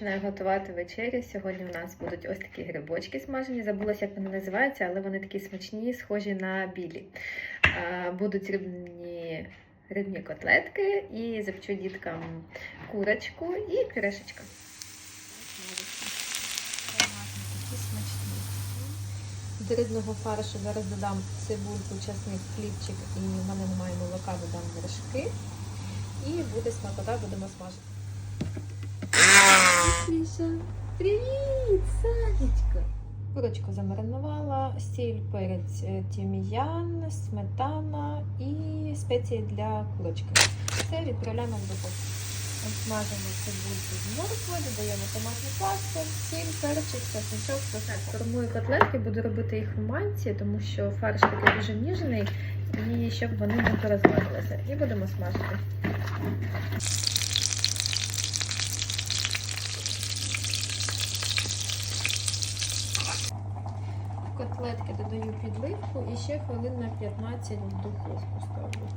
Починаю готувати вечерю. Сьогодні у нас будуть ось такі грибочки смажені. Забулася, як вони називаються, але вони такі смачні, схожі на білі. Будуть рибні, рибні котлетки і запечу діткам курочку і пюрешечка. Такі. До рибного фаршу зараз додам цибульку, часник, хлібчик і в мене немає молока, додам вершки. І буде смакота, будемо смажити. Міша, привіт, Санечка! Курочку замаринувала, сіль, перець, е, тім'ян, сметана і спеції для курочки. Все відправляємо в духовку. Смажимо цибульку з морквою, додаємо томатну пасту, сіль, перчик, чесничок, Так, формую котлетки, буду робити їх в манці, тому що фарш такий дуже ніжний, і щоб вони не порозмазалися. І будемо смажити. Котлетки додаю підливку і ще хвилин на 15 в духовку ставлю.